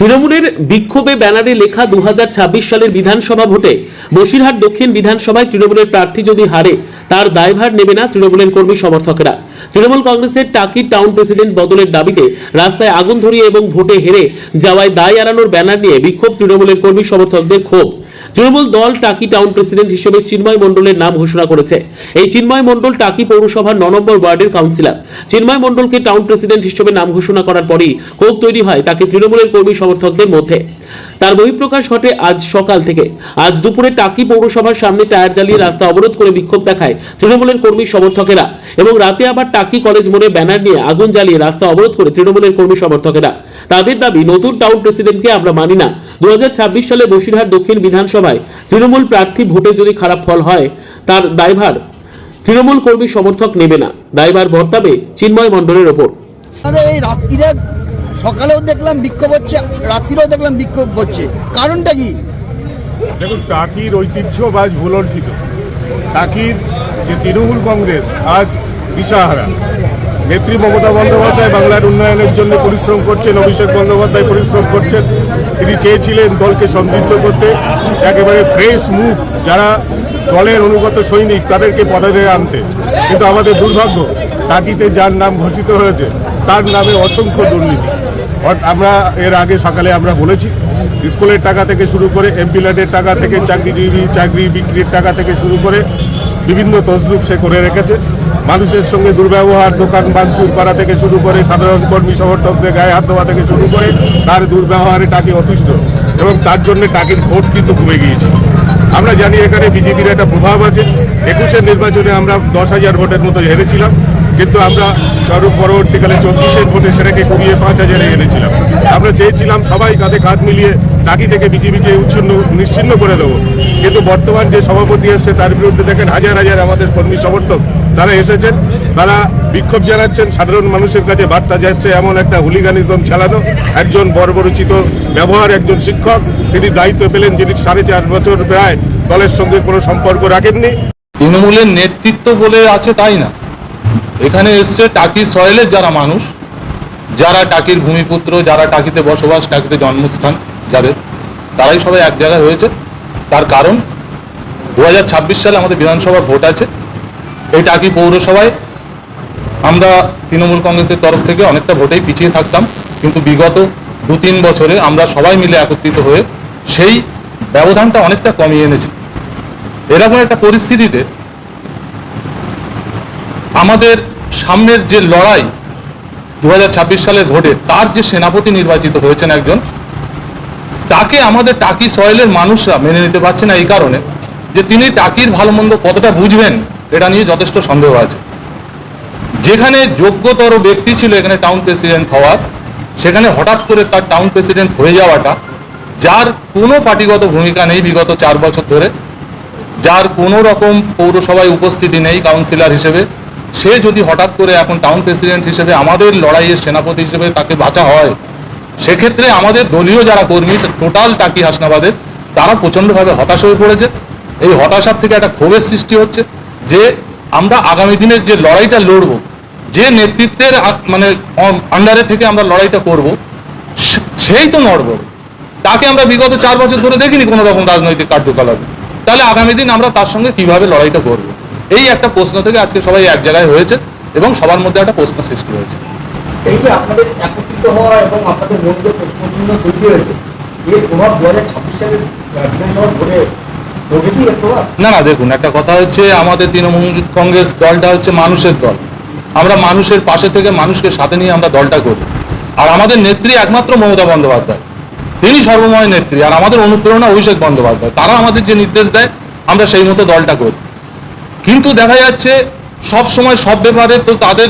তৃণমূলের বিক্ষোভে ব্যানারে লেখা দুহাজার ছাব্বিশ সালের বিধানসভা ভোটে বসিরহাট দক্ষিণ বিধানসভায় তৃণমূলের প্রার্থী যদি হারে, তার দায়ভার নেবে না তৃণমূলের কর্মী সমর্থকেরা। তৃণমূল কংগ্রেসের টাকি টাউন প্রেসিডেন্ট বদলের দাবিতে রাস্তায় আগুন ধরিয়ে এবং ভোটে হেরে যাওয়ায় দায় এড়ানোর ব্যানার নিয়ে বিক্ষোভ তৃণমূলের কর্মী সমর্থকদের ক্ষোভ। তৃণমূল দল টাকি টাউন প্রেসিডেন্ট হিসেবে চিন্ময় মন্ডলের নাম ঘোষণা করেছে। এই চিন্ময় মন্ডল টাকি পৌরসভার ন নম্বর ওয়ার্ডের কাউন্সিলর। চিন্ময় মণ্ডলকে টাউন প্রেসিডেন্ট হিসেবে নাম ঘোষণা করার পরই ক্ষোভ তৈরি হয় তাকে তৃণমূলের কর্মী সমর্থকদের মধ্যে। তার বহিঃপ্রকাশ ঘটে আজ সকাল থেকে। আজ দুপুরে টাকি পৌরসভার সামনে টায়ার জ্বালিয়ে রাস্তা অবরোধ করে বিক্ষোভ দেখায় তৃণমূলের কর্মী সমর্থকেরা এবং রাতে আবার টাকি কলেজ মোড়ে ব্যানার নিয়ে আগুন জ্বালিয়ে রাস্তা অবরোধ করে তৃণমূলের কর্মী সমর্থকেরা। তাদের দাবি, নতুন টাউন প্রেসিডেন্টকে আমরা মানি না। দু হাজার ছাব্বিশ সালে বসিরহাট দক্ষিণ বিধানসভায় তৃণমূল প্রার্থী ভোটে যদি খারাপ ফল হয়, তার দায়ভার তৃণমূল কর্মী সমর্থক নেবে না। দায়ভার বর্তাবে চিন্ময় মণ্ডলের ওপর। সকালেও দেখলাম বিক্ষোভ হচ্ছে, রাত্রিরেও দেখলাম বিক্ষোভ হচ্ছে। কারণটা কি? দেখুন, টাকির ঐতিহ্য বা আজ ভুলর্জিত টাকির যে তৃণমূল কংগ্রেস, আজ দিশাহারা। নেত্রী মমতা বন্দ্যোপাধ্যায় বাংলার উন্নয়নের জন্য পরিশ্রম করছেন, অভিষেক বন্দ্যোপাধ্যায় পরিশ্রম করছেন। তিনি চেয়েছিলেন দলকে সমৃদ্ধ করতে। একেবারে ফ্রেশ মুখ যারা দলের অনুগত সৈনিক, তাদেরকে পদে আনতে। কিন্তু আমাদের দুর্ভাগ্য, টাকিতে যার নাম ঘোষিত হয়েছে, তার নামে অসংখ্য দুর্নীতি। আমরা এর আগে সকালে আমরা বলেছি, স্কুলের টাকা থেকে শুরু করে এমপিল্যাডের টাকা থেকে, চাকরিজীবী, চাকরি বিক্রির টাকা থেকে শুরু করে বিভিন্ন তসরুপ সে করে রেখেছে। মানুষের সঙ্গে দুর্ব্যবহার, দোকান ভাঙচুর করা থেকে শুরু করে সাধারণ কর্মী সমর্থকদের গায়ে হাত দেওয়া থেকে শুরু করে তার দুর্ব্যবহারে টাকি অতিষ্ঠ এবং তার জন্য টাকির ভোট কিন্তু কমে গিয়েছে। আমরা জানি এখানে বিজেপির একটা প্রভাব আছে। একুশের নির্বাচনে আমরা দশ হাজার ভোটের মতো হেরেছিলাম। কিন্তু আমরা পরবর্তীকালে চব্বিশের ভোটে সেটাকে কমিয়ে পাঁচ হাজারে এনেছিলাম। আমরা চেয়েছিলাম সবাই কাঁধে কাঁধ মিলিয়ে টাকি থেকে বিজেপিকে উচ্ছিন্ন, নিশ্চিন্ন করে দেবো। কিন্তু বর্তমান যে সভাপতি এসছে, তার বিরুদ্ধে দেখেন হাজার হাজার আমাদের কর্মী সমর্থক তারা এসেছেন। তারা বিক্ষোভ জানাচ্ছেন, সাধারণ মানুষের কাছে বার্তা যাচ্ছে, এমন একটা হুলিগানিজম চালানো। একজন বর্বরচিত ব্যবহার, একজন শিক্ষক, তিনি দায়িত্ব পেলেন যিনি সাড়ে চার বছর প্রায় দলের সঙ্গে কোনো সম্পর্ক রাখেননি। তৃণমূলের নেতৃত্ব বলে আছে তাই না? এখানে এসছে টাকি সয়েলের যারা মানুষ, যারা টাকির ভূমিপুত্র, যারা টাকিতে বসবাস, টাকিতে জন্মস্থান, যাদের, তারাই সবাই এক জায়গায় হয়েছে। তার কারণ, দু হাজার ছাব্বিশ সালে আমাদের বিধানসভা ভোট আছে, এই টাকি পৌরসভায় আমরা তৃণমূল কংগ্রেসের তরফ থেকে অনেকটা ভোটেই পিছিয়ে থাকতাম, কিন্তু বিগত দু তিন বছরে আমরা সবাই মিলে একত্রিত হয়ে সেই ব্যবধানটা অনেকটা কমিয়ে এনেছি। এরকম একটা পরিস্থিতিতে আমাদের সামনের যে লড়াই দু হাজার ছাব্বিশ সালের ভোটে তার যে সেনাপতি নির্বাচিত হয়েছেন একজন, তাকে আমাদের টাকি সয়েলের মানুষরা মেনে নিতে পারছে না এই কারণে যে তিনি টাকির ভালো মন্দ কতটা বুঝবেন, এটা নিয়ে যথেষ্ট সন্দেহ আছে। যেখানে যোগ্যতর ব্যক্তি ছিল এখানে টাউন প্রেসিডেন্ট হওয়ার, সেখানে হঠাৎ করে তার টাউন প্রেসিডেন্ট হয়ে যাওয়াটা, যার কোনো পার্টিগত ভূমিকা নেই বিগত চার বছর ধরে, যার কোনো রকম পৌরসভায় উপস্থিতি নেই কাউন্সিলর হিসেবে সে যদি হঠাৎ করে এখন টাউন প্রেসিডেন্ট হিসেবে আমাদের লড়াইয়ের সেনাপতি হিসেবে তাকে বাঁচা হয়, সেক্ষেত্রে আমাদের দলীয় যারা কর্মী টোটাল টাকি হাসনাবাদের, তারা প্রচণ্ডভাবে হতাশ হয়ে পড়েছে। এই হতাশার থেকে একটা ক্ষোভের সৃষ্টি হচ্ছে যে আমরা আগামী দিনের যে লড়াইটা লড়বো, যে নেতৃত্বের মানে আন্ডারে থেকে আমরা লড়াইটা করব সেই তো নড়বড়। তাকে আমরা বিগত চার বছর ধরে দেখিনি কোনো রকম রাজনৈতিক কার্যকলাপে। তাহলে আগামী দিন আমরা তার সঙ্গে কীভাবে লড়াইটা করব? এই একটা প্রশ্ন থেকে আজকে সবাই এক জায়গায় হয়েছে এবং সবার মধ্যে একটা প্রশ্ন সৃষ্টি হয়েছে। এই যে আপনাদের একত্রিত হওয়া এবং আপনাদের মধ্যে প্রশ্নচিহ্ন তৈরি হয়েছে এর প্রভাব দু হাজার ছাব্বিশ সালের বিধানসভার ভোটে না না দেখুন একটা কথা হচ্ছে আমাদের তৃণমূল কংগ্রেস দলটা হচ্ছে মানুষের দল। আমরা মানুষের পাশে থেকে মানুষকে সাথে নিয়ে আমরা দলটা করি আর আমাদের নেত্রী একমাত্র মমতা বন্দ্যোপাধ্যায়। তিনি সর্বময় নেত্রী আর আমাদের অনুপ্রেরণা অভিষেক বন্দ্যোপাধ্যায়। তারা আমাদের যে নির্দেশ দেয় আমরা সেই মতো দলটা করি কিন্তু দেখা যাচ্ছে সব সময় সব ব্যাপারে তো তাদের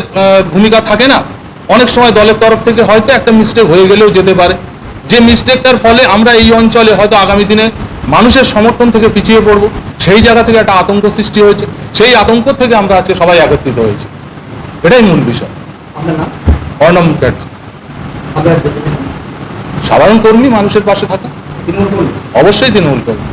ভূমিকা থাকে না। অনেক সময় দলের তরফ থেকে হয়তো একটা মিস্টেক হয়ে গেলেও যেতে পারে। যে মিস্টেকটার ফলে আমরা এই অঞ্চলে হয়তো আগামী দিনে মানুষের সমর্থন থেকে পিছিয়ে পড়ব। সেই জায়গা থেকে একটা আতঙ্ক সৃষ্টি হয়েছে। সেই আতঙ্ক থেকে আমরা আজকে সবাই একত্রিত হয়েছি। এটাই মূল বিষয়। অর্ণব মুখার্জি। সাধারণ কর্মী মানুষের পাশে থাকা। অবশ্যই তৃণমূল কর্মী।